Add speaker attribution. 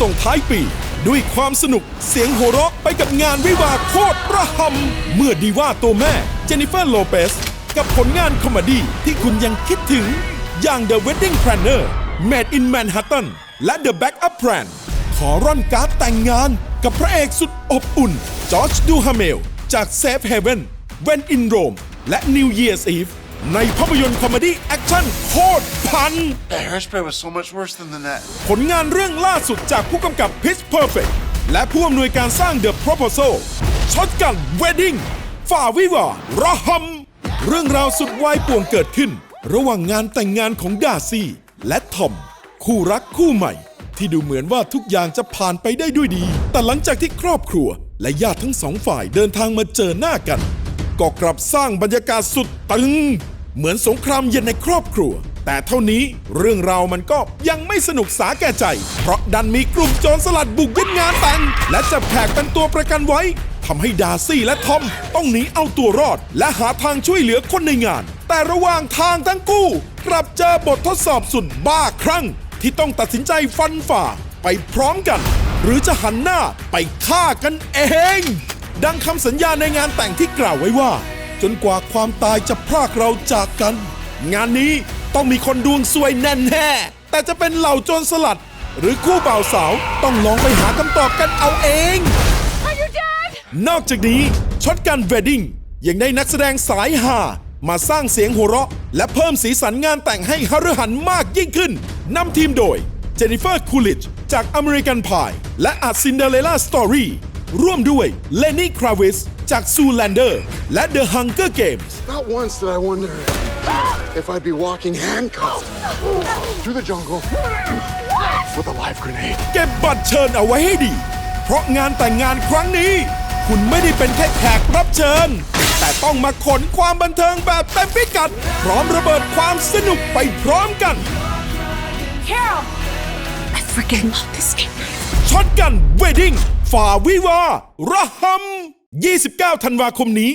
Speaker 1: ส่งท้ายปี ด้วยความสนุกเสียงหัวเราะไปกับงานวิวาโคตรระหำเมื่อดีว่าตัวแม่เจนนิเฟอร์โลเปสกับผลงานคอมเมดี้ที่คุณยังคิดถึง อย่าง The Wedding Planner Made in Manhattan และ The Backup Plan ขอร่อนการ์ดแต่งงานกับพระเอกสุดอบอุ่นจอร์จดูฮาเมลจาก Safe Haven When in Rome และ New Year's Eve ในภาพยนตร์คอมเมดี้แอคชั่นโคตรพัน
Speaker 2: That hairspray was so much worse than the net.
Speaker 1: ผลงานเรื่องล่าสุดจากผู้กำกับ Pitch Perfect และผู้อำนวยการสร้าง The Proposal ช็อตกัน Wedding ฝ่าวิวาห์ระหำเรื่องราวสุดวายป่วงเกิดขึ้น ระหว่างงานแต่งงานของดาซี่ และทอม คู่รักคู่ใหม่ ที่ดูเหมือนว่าทุกอย่างจะผ่านไปได้ด้วยดี แต่หลังจากที่ครอบครัว และญาติทั้งสองฝ่ายเดินทางมาเจอหน้ากัน ก็กลับสร้างบรรยากาศสุดตึง เหมือนสงครามเย็นในครอบครัว แต่เท่านี้เรื่องราวมันก็ยังไม่สนุกสาแก่ใจ เพราะดันมีกลุ่มโจรสลัดบุกยึดงานแต่ง และจับแขกเป็นตัวประกันไว้ทำให้ดาซี่และทอมต้องหนีเอาตัวรอด และหาทางช่วยเหลือคนในงาน แต่ระหว่างทางทั้งคู่ กลับเจอบททดสอบสุดบ้าคลั่ง ที่ต้องตัดสินใจฟันฝ่าไปพร้อมกัน หรือจะหันหน้าไปฆ่ากันเอง ดังคำสัญญาในงานแต่งที่กล่าวไว้ว่า จนกว่าความตายจะพรากเราจากกัน งานนี้ต้องมีคนดวงซวยแน่แน่ๆแต่จะเป็นเหล่าโจรสลัด หรือคู่บ่าวสาวต้องลองไปหาคำตอบกันเอาเอง
Speaker 3: Are you dead?
Speaker 1: นอกจากนี้ช็อตกันเวดดิ้งยังได้นักแสดงสายฮามาสร้างเสียงหัวเราะ และเพิ่มสีสันงานแต่งให้ฮารุหันมากยิ่งขึ้นนำทีมโดยเจนนิเฟอร์คูลิชจากอเมริกันพายและอาซินเดอเรล่าสตอรี่ร่วมด้วยเลนนี่คราวิส จากซูแลนเดอร์และ The Hunger Games
Speaker 4: Not once did I wonder if I'd be walking handcuffed through the jungle with a live grenade.
Speaker 1: เก็บบัตรเชิญเอาไว้ให้ดี เพราะงานแต่งงานครั้งนี้ คุณไม่ได้เป็นแค่แขกรับเชิญ แต่ต้องมาขนความบันเทิงแบบเต็มพิกัด พร้อมระเบิดความสนุกไปพร้อมกัน
Speaker 3: Carol! I freaking love this game.
Speaker 1: ช็อตกันเวดดิ้งฝ่าวิวาห์ระหำ 29 ธันวาคมนี้